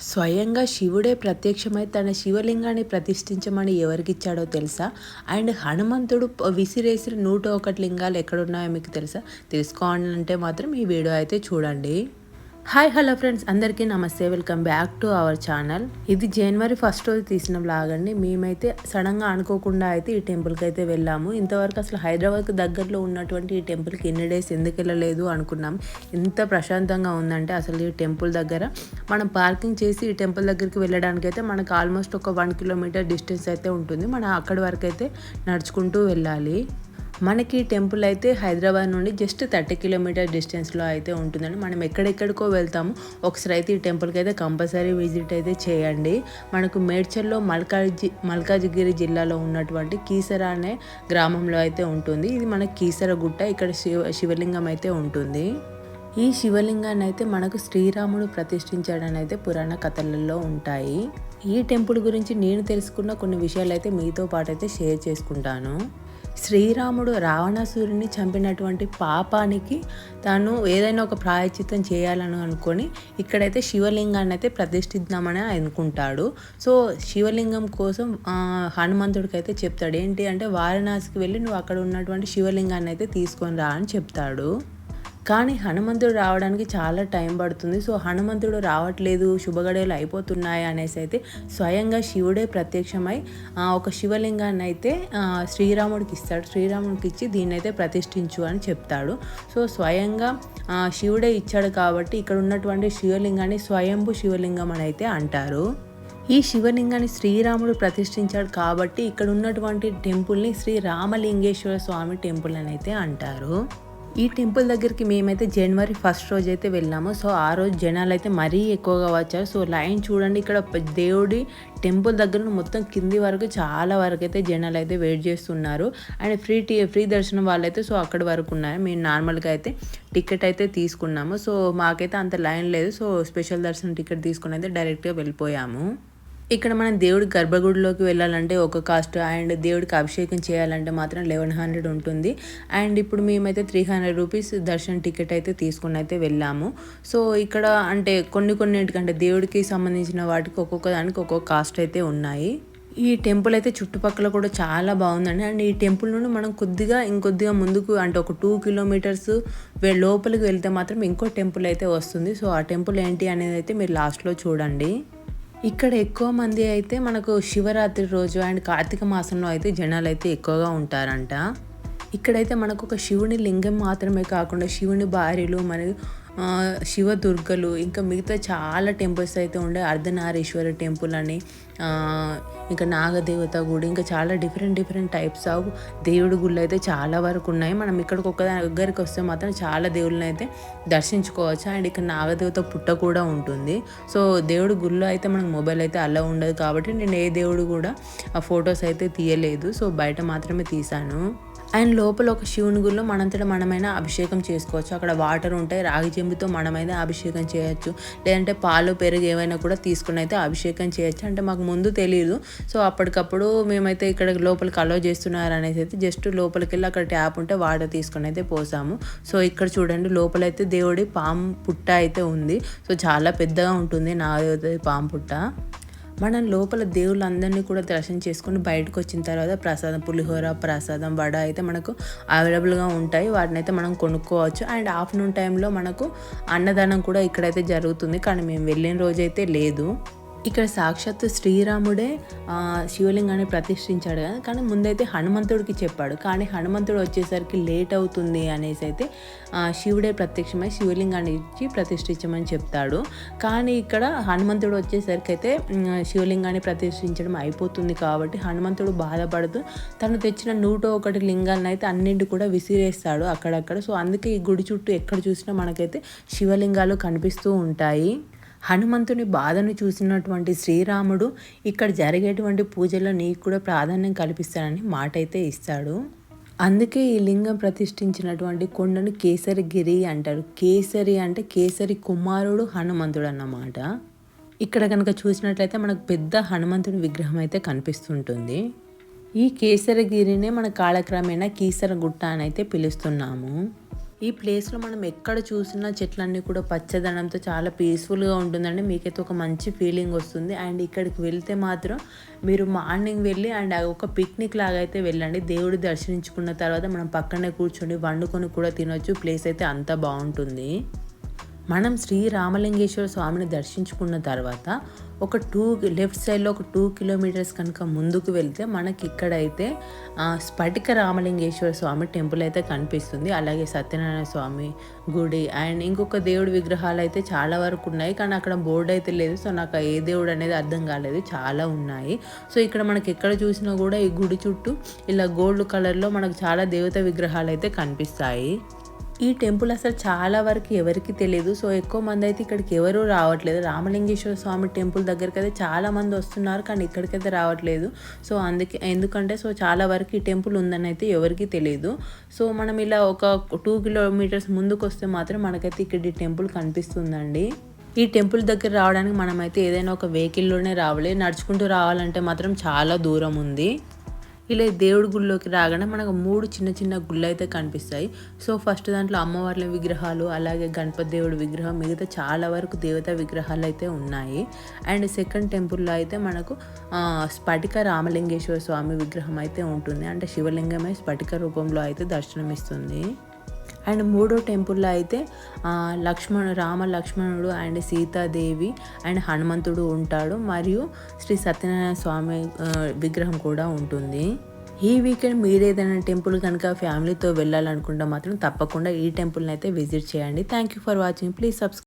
స్వయంగా శివుడే ప్రత్యక్షమై తన శివలింగాన్ని ప్రతిష్ఠించమని ఎవరికిచ్చాడో తెలుసా? అండ్ హనుమంతుడు విసిరేసిన నూట ఒకటి లింగాలు ఎక్కడున్నాయో మీకు తెలుసా? తెలుసుకోవాలంటే మాత్రం ఈ వీడియో అయితే చూడండి. Hi hello friends. అందరికీ నమస్తే. Welcome back to our channel. ఇది జనవరి ఫస్ట్ రోజు తీసిన బ్లాగ్ అండి. మేమైతే సడన్గా అనుకోకుండా అయితే ఈ టెంపుల్కి అయితే వెళ్ళాము. ఇంతవరకు అసలు హైదరాబాద్కి దగ్గరలో ఉన్నటువంటి ఈ టెంపుల్కి ఎన్ని డేస్ ఎందుకు వెళ్ళలేదు అనుకున్నాం. ఎంత ప్రశాంతంగా ఉందంటే అసలు ఈ టెంపుల్ దగ్గర మనం పార్కింగ్ చేసి ఈ టెంపుల్ దగ్గరికి వెళ్ళడానికి అయితే మనకు ఆల్మోస్ట్ ఒక వన్ కిలోమీటర్ డిస్టెన్స్ అయితే ఉంటుంది. మనం అక్కడి వరకు అయితే నడుచుకుంటూ వెళ్ళాలి. మనకి టెంపుల్ అయితే హైదరాబాద్ నుండి జస్ట్ థర్టీ కిలోమీటర్ డిస్టెన్స్లో అయితే ఉంటుందండి. మనం ఎక్కడెక్కడికో వెళ్తాము. ఒకసారి అయితే ఈ టెంపుల్కి అయితే కంపల్సరీ విజిట్ అయితే చేయండి. మనకు మేడ్చల్లో మల్కాజి మల్కాజిగిరి జిల్లాలో ఉన్నటువంటి కీసర అనే గ్రామంలో అయితే ఉంటుంది. ఇది మన కీసర గుట్ట. ఇక్కడ శివ శివలింగం అయితే ఉంటుంది. ఈ శివలింగాన్ని అయితే మనకు శ్రీరాముడు ప్రతిష్ఠించాడని అయితే పురాణ కథలలో ఉంటాయి. ఈ టెంపుల్ గురించి నేను తెలుసుకున్న కొన్ని విషయాలు అయితే మీతో పాటు అయితే షేర్ చేసుకుంటాను. శ్రీరాముడు రావణాసురుని చంపినటువంటి పాపానికి తాను ఏదైనా ఒక ప్రాయచిత్తం చేయాలని అనుకొని ఇక్కడైతే శివలింగాన్ని అయితే ప్రతిష్ఠిద్దామని అనుకుంటాడు. సో శివలింగం కోసం హనుమంతుడికైతే హనుమంతుడికి అయితే చెప్తాడు. ఏంటి అంటే వారణాసికి వెళ్ళి నువ్వు అక్కడ ఉన్నటువంటి శివలింగాన్ని అయితే తీసుకొని రా అని చెప్తాడు. కానీ హనుమంతుడు రావడానికి చాలా టైం పడుతుంది. సో హనుమంతుడు రావట్లేదు శుభగడేలు అయిపోతున్నాయి అనేసి అయితే స్వయంగా శివుడే ప్రత్యక్షమై ఒక శివలింగాన్ని అయితే శ్రీరాముడికి ఇస్తాడు. శ్రీరాముడికి ఇచ్చి దీన్ని అయితే ప్రతిష్ఠించు అని చెప్తాడు. సో స్వయంగా శివుడే ఇచ్చాడు కాబట్టి ఇక్కడ ఉన్నటువంటి శివలింగాన్ని స్వయంభు శివలింగం అని అయితే అంటారు. ఈ శివలింగాన్ని శ్రీరాముడు ప్రతిష్ఠించాడు కాబట్టి ఇక్కడ ఉన్నటువంటి టెంపుల్ని శ్రీ రామలింగేశ్వర స్వామి టెంపుల్ అని అయితే అంటారు. ఈ టెంపుల్ దగ్గరికి మేమైతే జనవరి ఫస్ట్ రోజు అయితే వెళ్ళాము సో ఆ రోజు జనాలు అయితే మరీ ఎక్కువగా వచ్చారు. సో లైన్ చూడండి ఇక్కడ దేవుడి టెంపుల్ దగ్గర మొత్తం కింది వరకు చాలా వరకు అయితే జనాలు అయితే వెయిట్ చేస్తున్నారు. అండ్ ఫ్రీ టీ ఫ్రీ దర్శనం వాళ్ళైతే సో అక్కడి వరకు ఉన్నారు. మేము నార్మల్గా అయితే టికెట్ అయితే తీసుకున్నాము. సో మాకైతే అంత లైన్ లేదు. సో స్పెషల్ దర్శనం టికెట్ తీసుకుని అయితే డైరెక్ట్గా వెళ్ళిపోయాము. ఇక్కడ మనం దేవుడి గర్భగుడిలోకి వెళ్ళాలంటే ఒక కాస్ట్ అండ్ దేవుడికి అభిషేకం చేయాలంటే మాత్రం లెవెన్ హండ్రెడ్ ఉంటుంది. అండ్ ఇప్పుడు మేమైతే త్రీ హండ్రెడ్ రూపీస్ దర్శనం టికెట్ అయితే తీసుకుని అయితే వెళ్ళాము. సో ఇక్కడ అంటే కొన్ని కొన్నింటికంటే దేవుడికి సంబంధించిన వాటికి ఒక్కొక్క దానికి ఒక్కొక్క కాస్ట్ అయితే ఉన్నాయి. ఈ టెంపుల్ అయితే చుట్టుపక్కల కూడా చాలా బాగుందండి. అండ్ ఈ టెంపుల్ నుండి మనం కొద్దిగా ఇంకొద్దిగా ముందుకు అంటే ఒక టూ కిలోమీటర్స్ లోపలికి వెళ్తే మాత్రం ఇంకో టెంపుల్ అయితే వస్తుంది. సో ఆ టెంపుల్ ఏంటి అనేది అయితే మీరు లాస్ట్లో చూడండి. ఇక్కడ ఎక్కువ మంది అయితే మనకు శివరాత్రి రోజు అండ్ కార్తీక మాసంలో అయితే జనాలు అయితే ఎక్కువగా ఉంటారంట. ఇక్కడైతే మనకు ఒక శివుని లింగం మాత్రమే కాకుండా శివుని భార్యలు మరియు శివ దుర్గలు ఇంకా మిగతా చాలా టెంపుల్స్ అయితే ఉండే. అర్ధనారీశ్వర టెంపుల్ అని ఇంకా నాగదేవత గుడి ఇంకా చాలా డిఫరెంట్ డిఫరెంట్ టైప్స్ ఆఫ్ దేవుడి గుళ్ళు అయితే చాలా వరకు ఉన్నాయి. మనం ఇక్కడికి ఒక్క దగ్గరికి వస్తే మాత్రం చాలా దేవుళ్ళని అయితే దర్శించుకోవచ్చు. అండ్ ఇక్కడ నాగదేవత పుట్ట కూడా ఉంటుంది. సో దేవుడి గుళ్ళో అయితే మనకు మొబైల్ అయితే అలా ఉండదు కాబట్టి నేను ఏ దేవుడు కూడా ఆ ఫొటోస్ అయితే తీయలేదు. సో బయట మాత్రమే తీశాను. అండ్ లోపల ఒక శివుని గుళ్ళో మనంతటా మనమైనా అభిషేకం చేసుకోవచ్చు. అక్కడ వాటర్ ఉంటాయి. రాగి చెంబుతో మనమైతే అభిషేకం చేయొచ్చు. లేదంటే పాలు పెరుగు ఏమైనా కూడా తీసుకుని అయితే అభిషేకం చేయొచ్చు. అంటే మాకు ముందు తెలియదు సో అప్పటికప్పుడు మేమైతే ఇక్కడ లోపలికి అలో చేస్తున్నారు అనేసి అయితే జస్ట్ లోపలికి వెళ్ళి అక్కడ ట్యాప్ ఉంటే వాటర్ తీసుకొని అయితే పోసాము. సో ఇక్కడ చూడండి లోపలైతే దేవుడి పాము పుట్ట అయితే ఉంది. సో చాలా పెద్దగా ఉంటుంది నా పాము పుట్ట. మనం లోపల దేవుళ్ళందరినీ కూడా దర్శనం చేసుకుని బయటకు వచ్చిన తర్వాత ప్రసాదం పులిహోర ప్రసాదం వడ అయితే మనకు అవైలబుల్గా ఉంటాయి. వాటిని అయితే మనం కొనుక్కోవచ్చు. అండ్ ఆఫ్టర్నూన్ టైంలో మనకు అన్నదానం కూడా ఇక్కడైతే జరుగుతుంది. కానీ మేము వెళ్ళిన రోజైతే లేదు. ఇక్కడ సాక్షాత్తు శ్రీరాముడే శివలింగాన్ని ప్రతిష్ఠించాడు కదా. కానీ ముందైతే హనుమంతుడికి చెప్పాడు. కానీ హనుమంతుడు వచ్చేసరికి లేట్ అవుతుంది అనేసి అయితే శివుడే ప్రత్యక్షమై శివలింగాన్ని ఇచ్చి ప్రతిష్ఠించమని చెప్తాడు. కానీ ఇక్కడ హనుమంతుడు వచ్చేసరికి అయితే శివలింగాన్ని ప్రతిష్ఠించడం అయిపోతుంది కాబట్టి హనుమంతుడు బాధపడుతూ తను తెచ్చిన నూట ఒకటి లింగాలను అయితే అన్నింటి కూడా విసిరేస్తాడు అక్కడక్కడ. సో అందుకే ఈ గుడి చుట్టూ ఎక్కడ చూసినా మనకైతే శివలింగాలు కనిపిస్తూ ఉంటాయి. హనుమంతుని బాధను చూసినటువంటి శ్రీరాముడు ఇక్కడ జరిగేటువంటి పూజలో నీకు కూడా ప్రాధాన్యం కల్పిస్తానని మాట అయితే ఇస్తాడు. అందుకే ఈ లింగం ప్రతిష్ఠించినటువంటి కొండను కేసరిగిరి అంటారు. కేసరి అంటే కేసరి కుమారుడు హనుమంతుడు అన్నమాట. ఇక్కడ కనుక చూసినట్లయితే మనకు పెద్ద హనుమంతుడి విగ్రహం అయితే కనిపిస్తుంటుంది. ఈ కేసరగిరినే మన కాలక్రమేణా కీసర గుట్ట అని అయితే పిలుస్తున్నాము. ఈ ప్లేస్లో మనం ఎక్కడ చూసినా చెట్లన్నీ కూడా పచ్చదనంతో చాలా పీస్ఫుల్గా ఉంటుందండి. మీకైతే ఒక మంచి ఫీలింగ్ వస్తుంది. అండ్ ఇక్కడికి వెళ్తే మాత్రం మీరు మార్నింగ్ వెళ్ళి అండ్ ఒక పిక్నిక్ లాగా అయితే వెళ్ళండి. దేవుడు దర్శించుకున్న తర్వాత మనం పక్కనే కూర్చొని వండుకొని కూడా తినొచ్చు. ప్లేస్ అయితే అంత బాగుంటుంది. మనం శ్రీ రామలింగేశ్వర స్వామిని దర్శించుకున్న తర్వాత ఒక టూ లెఫ్ట్ సైడ్లో ఒక టూ కిలోమీటర్స్ కనుక ముందుకు వెళ్తే మనకి ఇక్కడైతే స్ఫటిక రామలింగేశ్వర స్వామి టెంపుల్ అయితే కనిపిస్తుంది. అలాగే సత్యనారాయణ స్వామి గుడి అండ్ ఇంకొక దేవుడి విగ్రహాలు అయితే చాలా వరకు ఉన్నాయి. కానీ అక్కడ బోర్డు అయితే లేదు. సో నాకు ఏ దేవుడు అనేది అర్థం కాలేదు. చాలా ఉన్నాయి. సో ఇక్కడ మనకి ఎక్కడ చూసినా కూడా ఈ గుడి చుట్టూ ఇలా గోల్డ్ కలర్లో మనకు చాలా దేవత విగ్రహాలు అయితే కనిపిస్తాయి. ఈ టెంపుల్ అసలు చాలా వరకు ఎవరికి తెలియదు సో ఎక్కువ మంది అయితే ఇక్కడికి ఎవరు రావట్లేదు. రామలింగేశ్వర స్వామి టెంపుల్ దగ్గరికి అయితే చాలా మంది వస్తున్నారు కానీ ఇక్కడికైతే రావట్లేదు. సో అందుకే ఎందుకంటే సో చాలా వరకు ఈ టెంపుల్ ఉందని అయితే ఎవరికి తెలియదు సో మనం ఇలా ఒక టూ కిలోమీటర్స్ ముందుకు వస్తే మాత్రం మనకైతే ఇక్కడ ఈ టెంపుల్ కనిపిస్తుందండి. ఈ టెంపుల్ దగ్గర రావడానికి మనమైతే ఏదైనా ఒక వెహికల్లోనే రావాలి. నడుచుకుంటూ రావాలంటే మాత్రం చాలా దూరం ఉంది. ఇలా దేవుడి గుళ్ళోకి రాగానే మనకు మూడు చిన్న చిన్న గుళ్ళు అయితే కనిపిస్తాయి. సో ఫస్ట్ దాంట్లో అమ్మవార్ల విగ్రహాలు అలాగే గణపతి దేవుడి విగ్రహం మిగతా చాలా వరకు దేవతా విగ్రహాలు అయితే ఉన్నాయి. అండ్ సెకండ్ టెంపుల్లో అయితే మనకు స్ఫటిక రామలింగేశ్వర స్వామి విగ్రహం అయితే ఉంటుంది. అంటే శివలింగమే స్ఫటిక రూపంలో అయితే దర్శనమిస్తుంది. అండ్ మూడో టెంపుల్లో అయితే లక్ష్మణు రామ లక్ష్మణుడు అండ్ సీతాదేవి అండ్ హనుమంతుడు ఉంటాడు. మరియు శ్రీ సత్యనారాయణ స్వామి విగ్రహం కూడా ఉంటుంది. ఈ వీకెండ్ మీరు ఏదైనా టెంపుల్ కనుక ఫ్యామిలీతో వెళ్ళాలనుకుంటే మాత్రం తప్పకుండా ఈ టెంపుల్ని అయితే విజిట్ చేయండి. Thank you for watching. Please subscribe